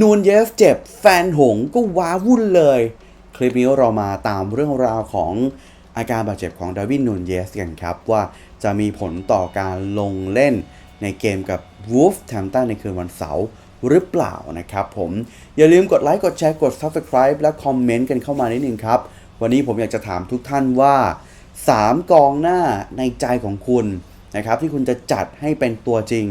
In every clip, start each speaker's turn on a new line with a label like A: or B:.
A: นูนเยสเจ็บแฟนหงก็ว้าวุ่นเลย คลิปนี้เรามาตามเรื่องราวของอาการบาดเจ็บของดาวินนูนเยสกันครับ ว่าจะมีผลต่อการลงเล่นในเกมกับวูฟแทมตันในคืนวันเสาร์หรือเปล่านะครับผม อย่าลืมกดไลค์กดแชร์กด Subscribe และคอมเมนต์กันเข้ามานิดนึงครับ วันนี้ผมอยากจะถามทุกท่านว่า 3 กองหน้าในใจของคุณ นะครับที่คุณจะจัดให้เป็นตัวจริง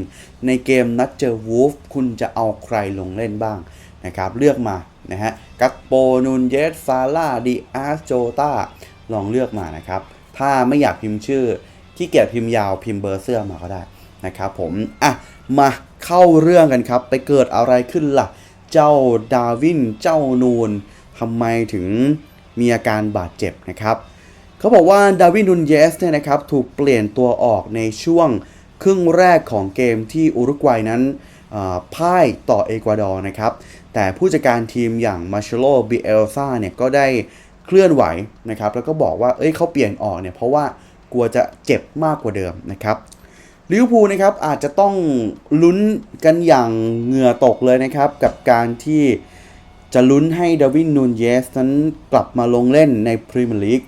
A: ในเกมนัดเจอวูฟคุณจะเอาใครลงเล่นบ้างนะครับเลือกมานะฮะกักโปนูนเยสซาร่าดิอาสโจตาลองเลือกมานะครับ ถ้าไม่อยากพิมพ์ชื่อขี้เกียจพิมพ์ยาวพิมพ์เบอร์เสื้อมาก็ได้นะครับผมอะมาเข้าเรื่องกันครับ ไปเกิดอะไรขึ้นล่ะ เจ้าดาวินเจ้านูนทำไมถึงมีอาการบาดเจ็บนะครับ เขาบอกว่าดาวินนุนเยสเนี่ยนะครับถูกเปลี่ยนตัวออกในช่วงครึ่งแรกของเกมที่อุรุกวัยนั้นพ่ายต่อเอกวาดอร์นะครับ แต่ผู้จัดการทีมอย่างมาเชโลบิเอลซาเนี่ยก็ได้เคลื่อนไหวนะครับ แล้วก็บอกว่าเอ้ยเขาเปลี่ยนออกเนี่ยเพราะว่ากลัวจะเจ็บมากกว่าเดิมนะครับลิเวอร์พูลนะครับอาจจะต้องลุ้นกันอย่างเหงื่อตกเลยนะครับ กับการที่จะลุ้นให้ดาวินนูนเยสนั้นกลับมาลงเล่นในพรีเมียร์ลีก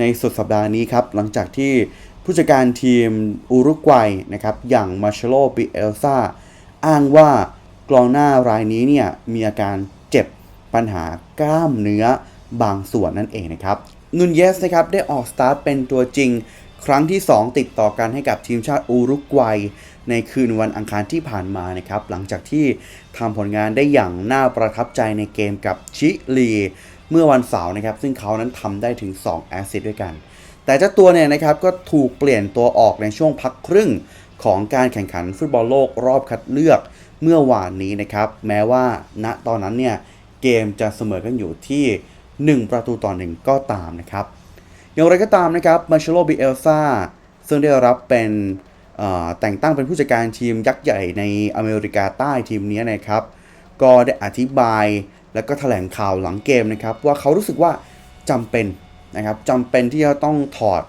A: ในสุดสัปดาห์นี้ครับ หลังจากที่ผู้จัดการทีมอุรุกวัยนะครับ อย่างมาเชโลปิเอลซาอ้างว่ากลองหน้ารายนี้เนี่ย มีอาการเจ็บปัญหากล้ามเนื้อบางส่วนนั่นเองนะครับนูนเยสนะครับ ได้ออกสตาร์ทเป็นตัวจริง ครั้งที่ 2 ติดต่อกันให้กับทีมชาติอุรุกวัย ในคืนวันอังคารที่ผ่านมานะครับ หลังจากที่ทำผลงานได้อย่างน่าประทับใจในเกมกับชิลี เมื่อวันเสาร์นะครับ ซึ่งเขานั้นทำได้ถึง 2 แอสซิสด้วยกัน แต่เจ้าตัวเนี่ยนะครับก็ถูกเปลี่ยนตัวออกในช่วงพักครึ่งของการแข่งขันฟุตบอลโลกรอบคัดเลือกเมื่อวานนี้นะครับ แม้ว่าณตอนนั้นเนี่ยเกมจะเสมอกันอยู่ที่ 1 ประตูต่อหนึ่งก็ตามนะครับ อย่างไรก็ตามนะครับมาเชโลบิเอลซาซึ่งได้รับเป็นแต่งตั้งเป็นผู้จัดการทีมยักษ์ใหญ่ในอเมริกาใต้ทีมนี้นะครับ ก็ได้อธิบาย และก็แถลงข่าวหลังเกมนะครับว่าเขารู้สึกว่าจำเป็นนะครับจำเป็นที่จะต้องถอด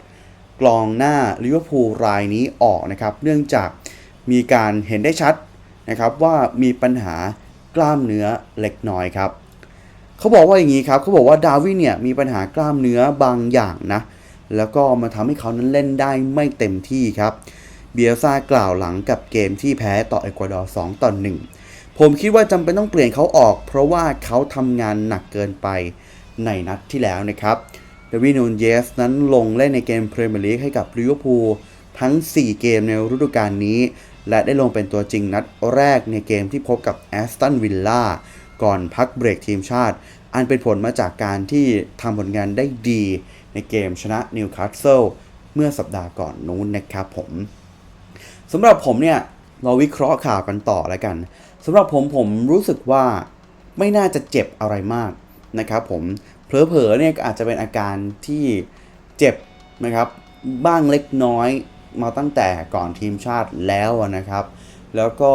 A: กลองหน้าลิเวอร์พูลรายนี้ออกนะครับเนื่องจากมีการเห็นได้ชัดนะครับว่ามีปัญหากล้ามเนื้อเล็กน้อยครับเขาบอกว่าอย่างนี้ครับเขาบอกว่าดาวินเนี่ยมีปัญหากล้ามเนื้อบางอย่างนะแล้วก็มาทำให้เขานั้นเล่นได้ไม่เต็มที่ครับเบียซ่ากล่าวหลังกับเกมที่แพ้ต่อเอกวาดอร์2ต่อ1 ผมคิดว่าจำเป็นต้องเปลี่ยนเขาออก เพราะว่าเขาทำงานหนักเกินไปในนัดที่แล้วนะครับเดวินนูนเยสนั้นลงเล่นในเกมพรีเมียร์ลีกให้กับลิเวอร์พูลทั้ง 4 เกมในฤดูกาลนี้ และได้ลงเป็นตัวจริงนัดแรกในเกมที่พบกับแอสตันวิลล่าก่อนพักเบรกทีมชาติ อันเป็นผลมาจากการที่ทำผลงานได้ดีในเกมชนะนิวคาสเซิลเมื่อสัปดาห์ก่อนนู้นนะครับผมสำหรับผมเนี่ย เราวิเคราะห์ข่าวกันต่อแล้วกัน สำหรับผมผมรู้สึกว่าไม่น่าจะเจ็บอะไรมากนะครับผมเผลอๆเนี่ยก็อาจจะเป็นอาการที่เจ็บนะครับบ้างเล็กน้อยมาตั้งแต่ก่อนทีมชาติแล้วนะครับ แล้วก็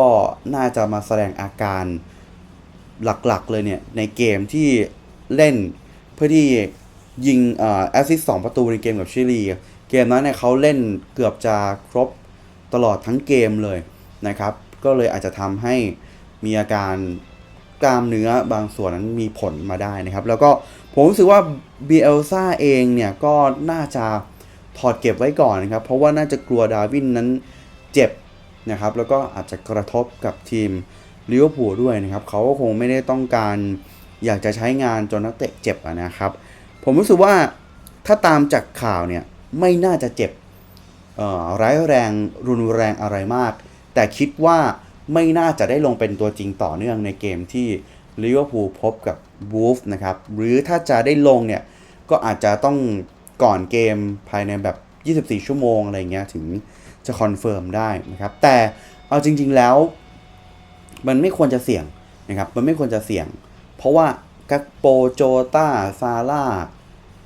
A: น่าจะมาแสดงอาการหลักๆเลยเนี่ยในเกมที่เล่นเพื่อที่ยิงแอสซิสต์สองประตูในเกมกับชิลี เกมนั้นเนี่ยเขาเล่นเกือบจะครบตลอดทั้งเกมเลยนะครับ ก็เลยอาจจะทำให้ มีอาการกล้ามเนื้อบางส่วนนั้นมีผลมาได้นะครับ แล้วก็ผมรู้สึกว่าเบลซ่าเองเนี่ยก็น่าจะถอดเก็บไว้ก่อนนะครับ เพราะว่าน่าจะกลัวดาวินนั้นเจ็บนะครับ แล้วก็อาจจะกระทบกับทีมลิเวอร์พูลด้วยนะครับ เขาก็คงไม่ได้ต้องการอยากจะใช้งานจนนักเตะเจ็บะนะครับ ผมรู้สึกว่าถ้าตามจากข่าวเนี่ยไม่น่าจะเจ็บร้ายแรงรุนแรงอะไรมาก แต่คิดว่า ไม่น่าจะได้ลงเป็นตัวจริงต่อเนื่องในเกมที่ลิเวอร์พูลพบกับวูฟนะครับหรือถ้าจะได้ลงเนี่ย ก็อาจจะต้องก่อนเกมภายในแบบ 24 ชั่วโมงอะไรเงี้ยถึงจะคอนเฟิร์มได้นะครับ แต่เอาจริง ๆแล้ว มันไม่ควรจะเสี่ยงนะครับ มันไม่ควรจะเสี่ยง เพราะว่ากักโปโจตาซาร่า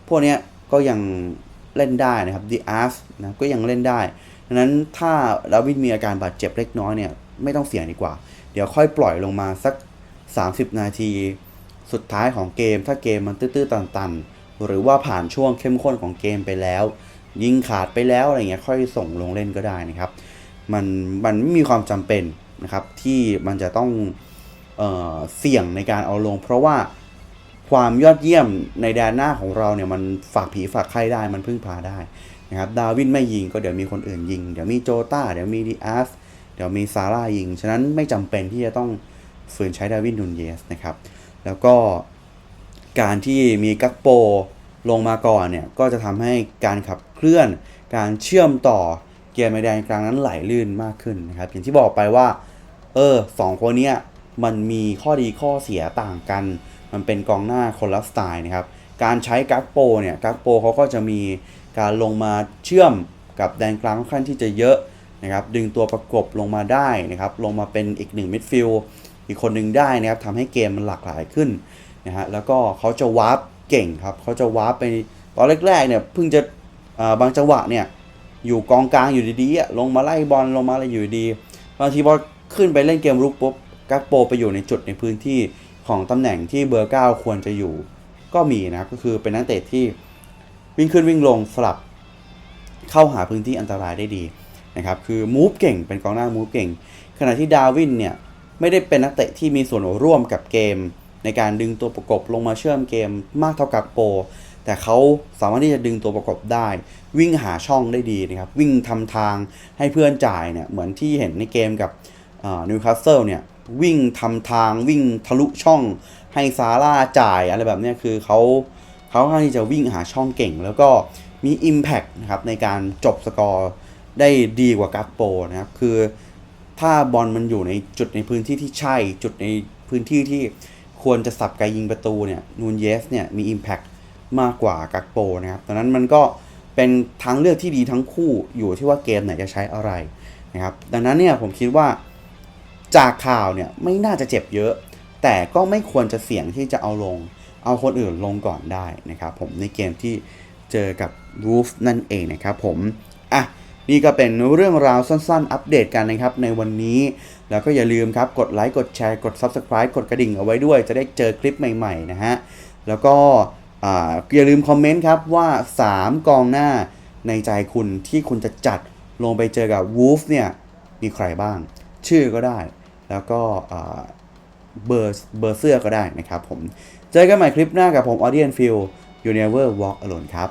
A: พวกเนี้ยก็ยังเล่นได้นะครับดีอาร์สนะก็ยังเล่นได้ดังนั้นถ้าดาวินมีอาการบาดเจ็บเล็กน้อยเนี่ย ไม่ต้องเสี่ยงดีกว่า เดี๋ยวค่อยปล่อยลงมาสัก 30 นาที สุดท้ายของเกมถ้าเกมมันตื้อๆตันๆ หรือว่าผ่านช่วงเข้มข้นของเกมไปแล้ว ยิงขาดไปแล้วอะไรเงี้ยค่อยส่งลงเล่นก็ได้นะครับ มันมันไม่มีความจำเป็นนะครับที่มันจะต้องเเอ่อเสี่ยงในการเอาลง เพราะว่าความยอดเยี่ยมในแดนหน้าของเราเนี่ยมันฝากผีฝากไข้ได้มันพึ่งพาได้นะครับดาวินไม่ยิงก็เดี๋ยวมีคนอื่นยิง เดี๋ยวมีโจตาเดี๋ยวมีดีอาร์ส ดี๋ยวมีซาร่ายิง ฉะนั้นไม่จำเป็นที่จะต้องฝืนใช้ดาวินนูนเยสนะครับ แล้วก็การที่มีกักโปลงมาก่อนเนี่ย ก็จะทำให้การขับเคลื่อน การเชื่อมต่อเกมในแดนกลางนั้นไหลลื่นมากขึ้นนะครับ อย่างที่บอกไปว่า เออสองคนเนี้ยมันมีข้อดีข้อเสียต่างกัน มันเป็นกองหน้าคนละสไตล์นะครับ การใช้กักโปเนี่ย กักโปเขาก็จะมีการลงมาเชื่อมกับแดนกลางค่อนข้างที่จะเยอะ นะครับดึงตัวประกบลงมาได้นะครับลงมาเป็นอีกหนึ่งมิดฟิลด์อีกคนหนึ่งได้นะครับทำให้เกมมันหลากหลายขึ้นนะฮะแล้วก็เขาจะวาร์ปเก่งครับเขาจะวาร์ปไปตอนแรกๆเนี่ยเพิ่งจะาบางจังหวะเนี่ยอยู่กองกลางอยู่ดีๆอะลงมาไล่บอลลงมาอะไรอยู่ดีบางทีพอขึ้นไปเล่นเกมรุกปุ๊บกักโปไปอยู่ในจุดในพื้นที่ของตำแหน่งที่เบอร์เก้าควรจะอยู่ ก็มีนะครับก็คือเป็นนักเตะที่วิ่งขึ้นวิ่งลงสลับเข้าหาพื้นที่อันตรายได้ดี นะครับคือมูฟเก่งเป็นกองหน้ามูฟเก่ง ขณะที่ดาวินเนี่ยไม่ได้เป็นนักเตะที่มีส่วนร่วมกับเกม ในการดึงตัวประกบลงมาเชื่อมเกมมากเท่ากับโป แต่เขาสามารถที่จะดึงตัวประกบได้ วิ่งหาช่องได้ดีนะครับวิ่งทำทางให้เพื่อนจ่ายเนี่ยเหมือนที่เห็นในเกมกับนิวคาสเซิลเนี่ยวิ่งทำทางวิ่งทะลุช่องให้ซาร่าจ่ายอะไรแบบนี้คือเขาเขาค่อนข้างที่จะวิ่งหาช่องเก่ง แล้วก็มี Impact นะครับในการจบสกอร์ ได้ดีกว่ากัปโปนะครับ คือถ้าบอลมันอยู่ในจุดในพื้นที่ที่ใช่ จุดในพื้นที่ที่ควรจะสับไกยิงประตูเนี่ยนูนเยสเนี่ยมี Impact มากกว่ากักโปนะครับดังนั้นมันก็เป็นทางเลือกที่ดีทั้งคู่อยู่ที่ว่าเกมไหนจะใช้อะไรนะครับ ดังนั้นเนี่ยผมคิดว่าจากข่าวเนี่ยไม่น่าจะเจ็บเยอะ แต่ก็ไม่ควรจะเสี่ยงที่จะเอาลง เอาคนอื่นลงก่อนได้นะครับ ผมในเกมที่เจอกับ Wolf นั่นเองนะครับผม อะ นี่ก็เป็นเรื่องราวสั้นๆ อัปเดตกันนะครับในวันนี้ แล้วก็อย่าลืมครับกดไลค์กดแชร์กด Subscribe กดกระดิ่งเอาไว้ด้วย จะได้เจอคลิปใหม่ๆนะฮะแล้วก็อย่าลืมคอมเมนต์ครับว่า 3 กองหน้าในใจคุณที่คุณจะจัดลงไปเจอกับ Wolf เนี่ยมีใครบ้าง ชื่อก็ได้ แล้วก็เบอร์เบอร์เสื้อก็ได้นะครับผม เจอกันใหม่คลิปหน้ากับผม Audience Feel You Never Walk Alone ครับ